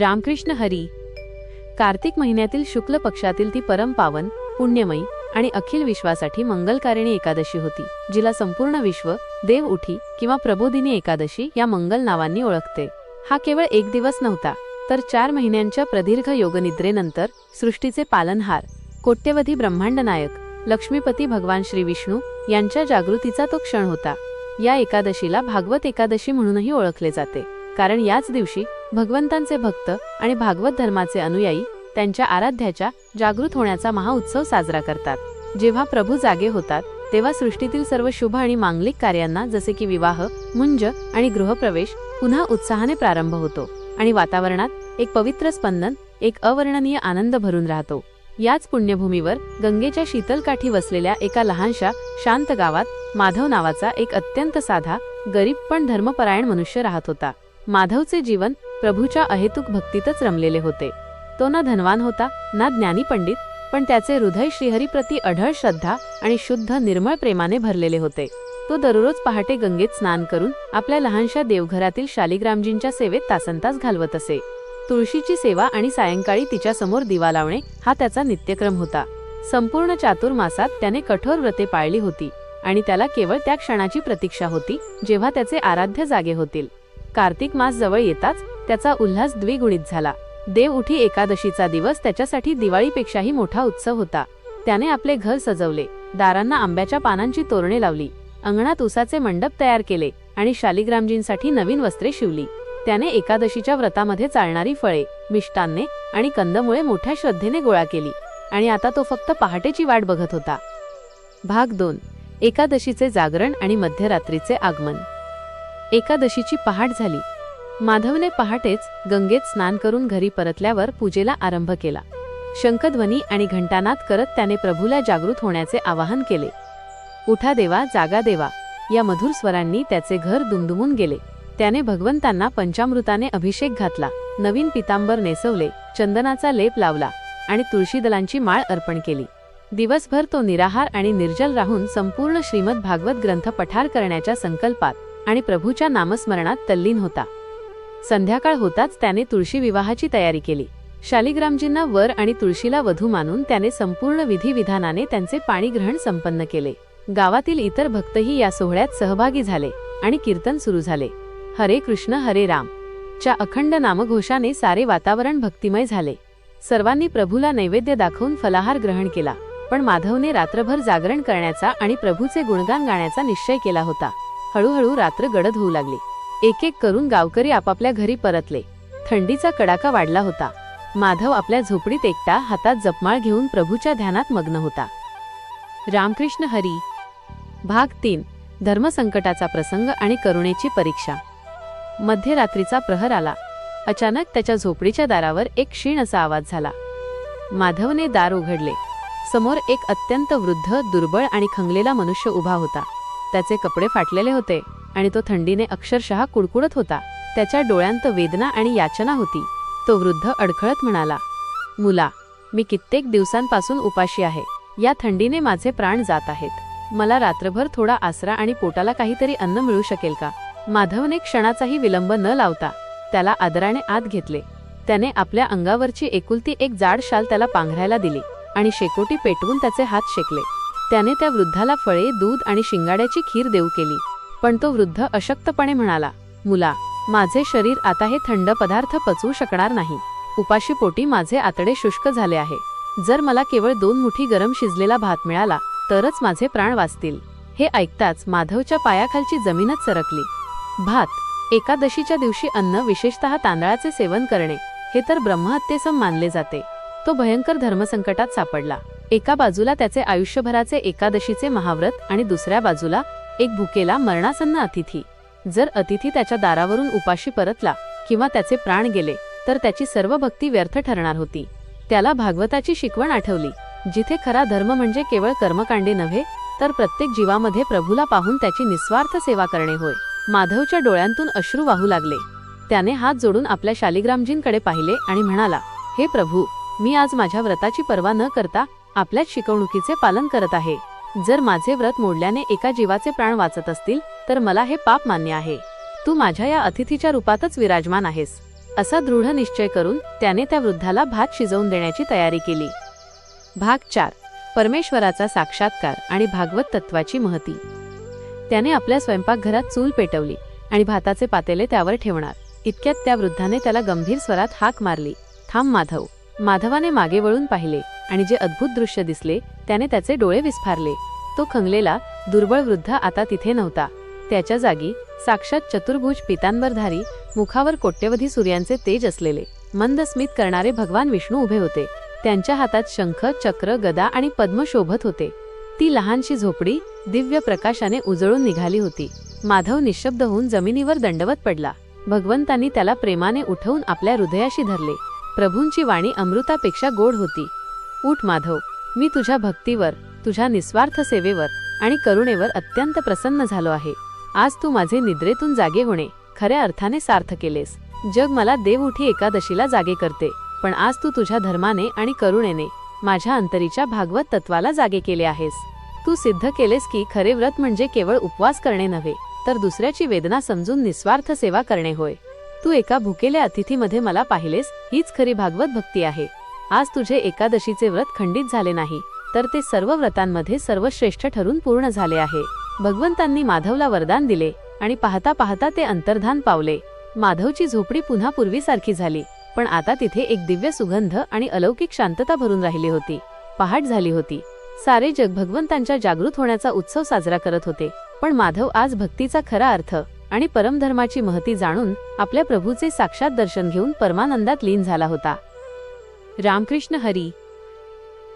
रामकृष्ण हरी. कार्तिक महिन्यातील शुक्ल पक्षातील ती परम पावन पुण्यमयी आणि अखिल विश्वासाठी मंगलकारिणी एकादशी होती जिला संपूर्ण विश्व देव उठी किंवा प्रबोधिनी एकादशी या मंगल नावांनी ओळखते. हा केवळ एक दिवस नव्हता तर चार महिन्यांच्या प्रदीर्घ योगनिद्रेनंतर सृष्टीचे पालनहार कोट्यवधी ब्रह्मांड नायक लक्ष्मीपती भगवान श्री विष्णू यांच्या जागृतीचा तो क्षण होता. या एकादशीला भागवत एकादशी म्हणूनही ओळखले जाते कारण याच दिवशी भगवंतांचे भक्त आणि भागवत धर्माचे अनुयायी त्यांच्या आराध्याच्या जागृत होण्याचा महाउत्सव साजरा करतात. जेव्हा प्रभू जागे होतात तेव्हा सृष्टीतील सर्व शुभ आणि मांगलिक कार्यांना जसे की विवाह मुंज आणि गृहप्रवेश पुन्हा उत्साहाने प्रारंभ होतो आणि वातावरणात एक पवित्र स्पंदन एक अवर्णनीय आनंद भरून राहतो. याच पुण्यभूमीवर गंगेच्या शीतल काठी वसलेल्या एका लहानशा शांत गावात माधव नावाचा एक अत्यंत साधा गरीब पण धर्मपरायण मनुष्य राहत होता. माधवचे जीवन प्रभूच्या अहेतुक भक्तीतच रमलेले होते. तो ना धनवान होता ना ज्ञानी पंडित पण त्याचे हृदय श्रीहरीप्रती अढळ श्रद्धा आणि शुद्ध निर्मळ प्रेमाने भरलेले होते. तो दररोज पहाटे गंगेत स्नान करून आपल्या लहानशा देवघरातील शालिग्रामजींच्या सेवेत तासनतास घालवत असे. तुळशीची सेवा आणि सायंकाळी तिच्यासमोर दिवा लावणे हा त्याचा नित्यक्रम होता. संपूर्ण चातुर्मासात त्याने कठोर व्रते पाळली होती आणि त्याला केवळ त्या क्षणाची प्रतीक्षा होती जेव्हा त्याचे आराध्य जागे होतील. कार्तिक मास जवळ येताच त्याचा उल्हास द्विगुणित झाला. देव उठी एकादशीचा दिवस त्याच्यासाठी दिवाळीपेक्षाही मोठा उत्सव होता. त्याने आपले घर सजवले. दारांना आंब्याच्या पानांची तोरणे लावली. अंगणात उसाचे मंडप तयार केले आणि शालिग्रामजींसाठी नवीन वस्त्रे शिवली. त्याने एकादशीच्या व्रतामध्ये चालणारी फळे मिष्टान्ने आणि कंदमुळे मोठ्या श्रद्धेने गोळा केली. आणि आता तो फक्त पहाटेची वाट बघत होता. भाग दोन. एकादशीचे जागरण आणि मध्यरात्रीचे आगमन. एकादशीची पहाट झाली. माधवने पहाटेच गंगेत स्नान करून घरी परतल्यावर पूजेला आरंभ केला. शंखध्वनी आणि घंटानाद करत त्याने प्रभूला जागृत होण्याचे आवाहन केले. उठा देवा जागा देवा. या मधुर स्वरांनी त्याचे घर दुमदुमून गेले. त्याने भगवंतांना पंचामृताने अभिषेक घातला नवीन पितांबर नेसवले चंदनाचा लेप लावला आणि तुळशी दलांची माळ अर्पण केली. दिवसभर तो निराहार आणि निर्जल राहून संपूर्ण श्रीमद भागवत ग्रंथ पठार करण्याच्या संकल्पात आणि प्रभूच्या नामस्मरणात तल्लीन होता. संध्याकाळ होताच त्याने तुळशी विवाहाची तयारी केली. शालिग्रामजींना वर आणि तुळशीला वधू मानून त्याने संपूर्ण विधिविधानाने त्यांचे पाणीग्रहण संपन्न केले. गावातील इतर भक्तही या सोहळ्यात सहभागी झाले आणि कीर्तन सुरू झाले. हरे कृष्ण हरे राम. च्या अखंड नामघोषाने सारे वातावरण भक्तिमय झाले. सर्वांनी प्रभूला नैवेद्य दाखवून फलाहार ग्रहण केला पण माधवने रात्रभर जागरण करण्याचा आणि प्रभूचे गुणगान गाण्याचा निश्चय केला होता. हळूहळू रात्र गडद होऊ लागली. एक एक करून गावकरी आपापल्या घरी परतले. थंडीचा कडाका वाढला होता. माधव आपल्या झोपडीत एकटा हातात जपमाळ घेऊन प्रभूच्या ध्यानात मग्न होता. रामकृष्ण हरी. भाग तीन. धर्मसंकटाचा प्रसंग आणि करुणेची परीक्षा. मध्यरात्रीचा प्रहर आला. अचानक त्याच्या झोपडीच्या दारावर एक क्षीण असा आवाज झाला. माधवने दार उघडले. समोर एक अत्यंत वृद्ध दुर्बळ आणि खंगलेला मनुष्य उभा होता. त्याचे कपडे फाटलेले होते. आणि तो थंडीने अक्षरशः कुडकुडत होता. त्याच्या डोळ्यांत वेदना आणि याचना होती. तो वृद्ध अडखळत म्हणाला मुला मी कित्येक दिवसांपासून उपाशी आहे. या थंडीने माझे प्राण जात आहेत. मला रात्रभर थोडा आसरा आणि पोटाला काहीतरी अन्न मिळू शकेल का? माधवने क्षणाचाही विलंब न लावता त्याला आदराने आत घेतले. त्याने आपल्या अंगावरची एकुलती एक जाड शाल त्याला पांघरायला दिली आणि शेकोटी पेटवून त्याचे हात शेकले. त्याने त्या वृद्धाला फळे दूध आणि शिंगाड्याची खीर देऊ केली. पण तो वृद्ध अशक्तपणे म्हणाला मुला माझे शरीर आता हे थंड पदार्थ पचवू शकणार नाही. उपाशी पोटी माझे आतडे शुष्क झाले आहे. जर मला केवळ दोन मुठी गरम शिजलेला भात मिळाला तरच माझे प्राण वाचतील. हे ऐकताच माधवच्या पायाखालची जमीनच सरकली. भात एकादशीच्या दिवशी अन्न विशेषतः तांदळाचे सेवन करणे हे तर ब्रह्महत्येसम मानले जाते. तो भयंकर धर्मसंकटात सापडला. एका बाजूला त्याचे आयुष्यभराचे एकादशीचे महाव्रत आणि दुसऱ्या बाजूला एक भुकेला मरणासन्न अतिथी. जर अतिथी त्याच्या दारावरून उपाशी परतला किंवा त्याचे प्राण गेले तर त्याची सर्व भक्ती व्यर्थ ठरणार होती. त्याला भागवताची शिकवण आठवली जिथे खरा धर्म म्हणजे केवळ कर्मकांडे नव्हे तर प्रत्येक जीवामध्ये प्रभूला पाहून त्याची निस्वार्थ सेवा करणे होय. माधवच्या डोळ्यांतून अश्रू वाहू लागले. त्याने हात जोडून आपल्या शालिग्रामजींकडे पाहिले आणि म्हणाला हे प्रभू मी आज माझ्या व्रताची पर्वा न करता आपल्याच शिकवणुकीचे पालन करत आहे. जर माझे व्रत मोडल्याने एका जीवाचे प्राण वाचत असतील तर मला हे पाप मान्य आहे. तू माझ्या या अतिथीच्या रूपातच विराजमान आहेस. असा दृढ निश्चय करून त्याने त्या वृद्धाला भात शिजवून देण्याची तयारी केली. भाग चार. परमेश्वराचा साक्षात्कार आणि भागवत तत्वाची महती. त्याने आपल्या स्वयंपाकघरात चूल पेटवली आणि भाताचे पातेले त्यावर ठेवणार. इतक्यात त्या वृद्धाने त्याला गंभीर स्वरात हाक मारली. थांब माधव. माधवाने मागे वळून पाहिले आणि जे अद्भुत दृश्य दिसले त्याने त्याचे डोळे विस्फारले. तो खंगलेला दुर्बळ वृद्ध आता तिथे नव्हता. त्याच्या जागी साक्षात चतुर्भुज पितांबरधारी मुखावर कोट्यवधी सूर्यांचे तेज असलेले मंद स्मित करणारे भगवान विष्णू उभे होते. त्यांच्या हातात शंख चक्र गदा आणि पद्म शोभत होते. ती लहानशी झोपडी दिव्य प्रकाशाने उजळून निघाली होती. माधव निशब्द होऊन जमिनीवर दंडवत पडला. भगवंतांनी त्याला प्रेमाने उठवून आपल्या हृदयाशी धरले. प्रभूंची वाणी अमृतापेक्षा गोड होती. उठ माधव मी तुझ्या भक्तीवर तुझ्या निस्वार्थ सेवेवर आणि करुणेवर अत्यंत प्रसन्न झालो आहे. आज तू माझे निद्रेतून जागे होणे खऱ्या अर्थाने सार्थ केलेस. जग मला देवउठी एकादशीला जागे करते पण आज तू तुझ्या धर्माने आणि करुणेने माझ्या अंतरीच्या भागवत तत्वाला जागे केले आहेस. तू सिद्ध केलेस की खरे व्रत म्हणजे केवळ उपवास करणे नव्हे तर दुसऱ्याची वेदना समजून निस्वार्थ सेवा करणे होय. तू एका भुकेल्या अतिथीमध्ये मला पाहिलेस हीच खरी भागवत भक्ती आहे. आज तुझे एकादशीचे व्रत खंडित झाले नाही तर ते सर्व व्रतांमध्ये सर्वश्रेष्ठ ठरून पूर्ण झाले आहे. भगवंतांनी माधवला वरदान दिले आणि पाहता पाहता ते अंतर्धान पावले. माधवची झोपडी पुन्हा पूर्वीसारखी झाली पण आता तिथे एक दिव्य सुगंध आणि अलौकिक शांतता भरून राहिली होती. पहाट झाली होती. सारे जग भगवंतांच्या जागृत होण्याचा उत्सव साजरा करत होते पण माधव आज भक्तीचा खरा अर्थ आणि परमधर्माची महती जाणून आपल्या प्रभूचे साक्षात दर्शन घेऊन परमानंदात लीन झाला होता. रामकृष्ण हरी.